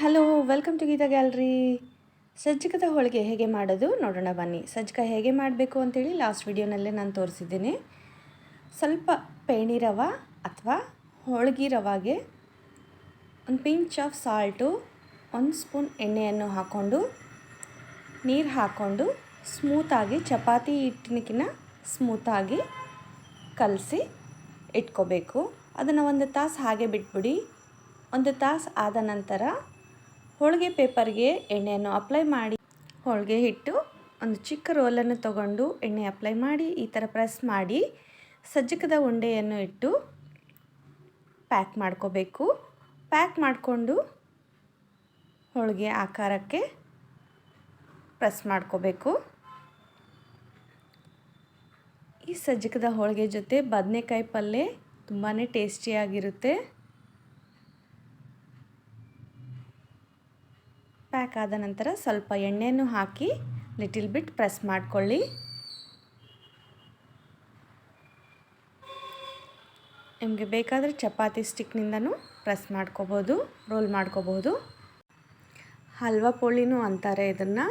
Hello welcome to Geetha gallery ಸಜ್ಜಕದ ಹೋಳಿಗೆ ಹೇಗೆ ಮಾಡೋದು ನೋಡೋಣ ಬನ್ನಿ. ಸಜ್ಜಕ ಹೇಗೆ ಮಾಡಬೇಕು ಅಂತೇಳಿ ಲಾಸ್ಟ್ ವಿಡಿಯೋನಲ್ಲೇ ನಾನು ತೋರಿಸಿದ್ದೀನಿ. ಸ್ವಲ್ಪ ಪೇಣಿ ರವೆ ಅಥವಾ ಹೋಳಿಗೆ ರವಾಗೆ ಒಂದು ಪಿಂಚ್ ಆಫ್ ಸಾಲ್ಟು ಒಂದು ಸ್ಪೂನ್ ಎಣ್ಣೆಯನ್ನು ಹಾಕ್ಕೊಂಡು ನೀರು ಹಾಕ್ಕೊಂಡು ಸ್ಮೂತಾಗಿ ಚಪಾತಿ ಹಿಟ್ಟಿನಕಿನ್ನ ಸ್ಮೂತಾಗಿ ಕಲಸಿ ಇಟ್ಕೋಬೇಕು. ಅದನ್ನು ಒಂದು ತಾಸು ಹಾಗೆ ಬಿಟ್ಬಿಡಿ. ಒಂದು ತಾಸು ಆದ ನಂತರ ಹೋಳಿಗೆ ಪೇಪರ್ಗೆ ಎಣ್ಣೆಯನ್ನು ಅಪ್ಲೈ ಮಾಡಿ ಹೋಳಿಗೆ ಹಿಟ್ಟು, ಒಂದು ಚಿಕ್ಕ ರೋಲನ್ನು ತಗೊಂಡು ಎಣ್ಣೆ ಅಪ್ಲೈ ಮಾಡಿ, ಈ ಥರ ಪ್ರೆಸ್ ಮಾಡಿ, ಸಜ್ಜಕದ ಉಂಡೆಯನ್ನು ಇಟ್ಟು ಪ್ಯಾಕ್ ಮಾಡ್ಕೋಬೇಕು. ಪ್ಯಾಕ್ ಮಾಡಿಕೊಂಡು ಹೋಳಿಗೆ ಆಕಾರಕ್ಕೆ ಪ್ರೆಸ್ ಮಾಡ್ಕೋಬೇಕು. ಈ ಸಜ್ಜಕದ ಹೋಳಿಗೆ ಜೊತೆ ಬದನೆಕಾಯಿ ಪಲ್ಯ ತುಂಬಾ ಟೇಸ್ಟಿಯಾಗಿರುತ್ತೆ. ಪ್ಯಾಕ್ ಆದ ನಂತರ ಸ್ವಲ್ಪ ಎಣ್ಣೆಯನ್ನು ಹಾಕಿ ಲಿಟಿಲ್ ಬಿಟ್ ಪ್ರೆಸ್ ಮಾಡಿಕೊಳ್ಳಿ. ನಿಮಗೆ ಬೇಕಾದರೆ ಚಪಾತಿ ಸ್ಟಿಕ್ನಿಂದನೂ ಪ್ರೆಸ್ ಮಾಡ್ಕೋಬೋದು, ರೋಲ್ ಮಾಡ್ಕೋಬೋದು. ಹಲ್ವಾ ಪೋಳಿನೂ ಅಂತಾರೆ ಇದನ್ನು.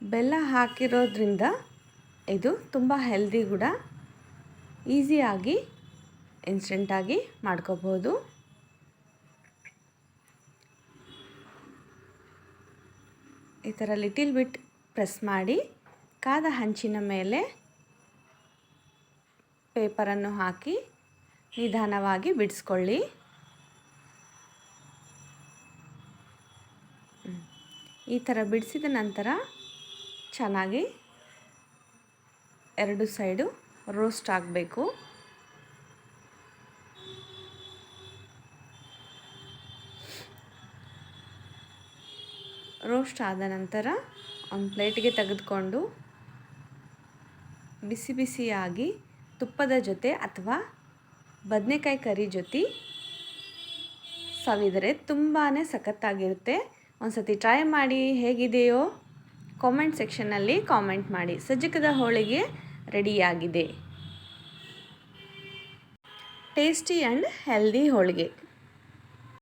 ಬೆಲ್ಲ ಹಾಕಿರೋದ್ರಿಂದ ಇದು ತುಂಬ ಹೆಲ್ದಿ ಕೂಡ, ಈಸಿಯಾಗಿ, ಇನ್ಸ್ಟೆಂಟಾಗಿ ಮಾಡ್ಕೋಬೋದು. ಈ ಥರ ಲಿಟಿಲ್ ಬಿಟ್ ಪ್ರೆಸ್ ಮಾಡಿ ಕಾದ ಹಂಚಿನ ಮೇಲೆ ಪೇಪರನ್ನು ಹಾಕಿ ನಿಧಾನವಾಗಿ ಬಿಡಿಸ್ಕೊಳ್ಳಿ. ಈ ಥರ ಬಿಡಿಸಿದ ನಂತರ ಚೆನ್ನಾಗಿ ಎರಡು ಸೈಡು ರೋಸ್ಟ್ ಆಗಬೇಕು. ರೋಸ್ಟ್ ಆದ ನಂತರ ಒಂದು ಪ್ಲೇಟಿಗೆ ತೆಗೆದುಕೊಂಡು ಬಿಸಿ ಬಿಸಿಯಾಗಿ ತುಪ್ಪದ ಜೊತೆ ಅಥವಾ ಬದನೆಕಾಯಿ ಕರಿ ಜೊತೆ ಸವಿದರೆ ತುಂಬಾ ಸಖತ್ತಾಗಿರುತ್ತೆ. ಒಂದು ಸತಿ ಟ್ರೈ ಮಾಡಿ ಹೇಗಿದೆಯೋ ಕಾಮೆಂಟ್ ಸೆಕ್ಷನ್ನಲ್ಲಿ ಕಾಮೆಂಟ್ ಮಾಡಿ. ಸಜ್ಜಕದ ಹೋಳಿಗೆ ರೆಡಿಯಾಗಿದೆ. Tasty and healthy holige.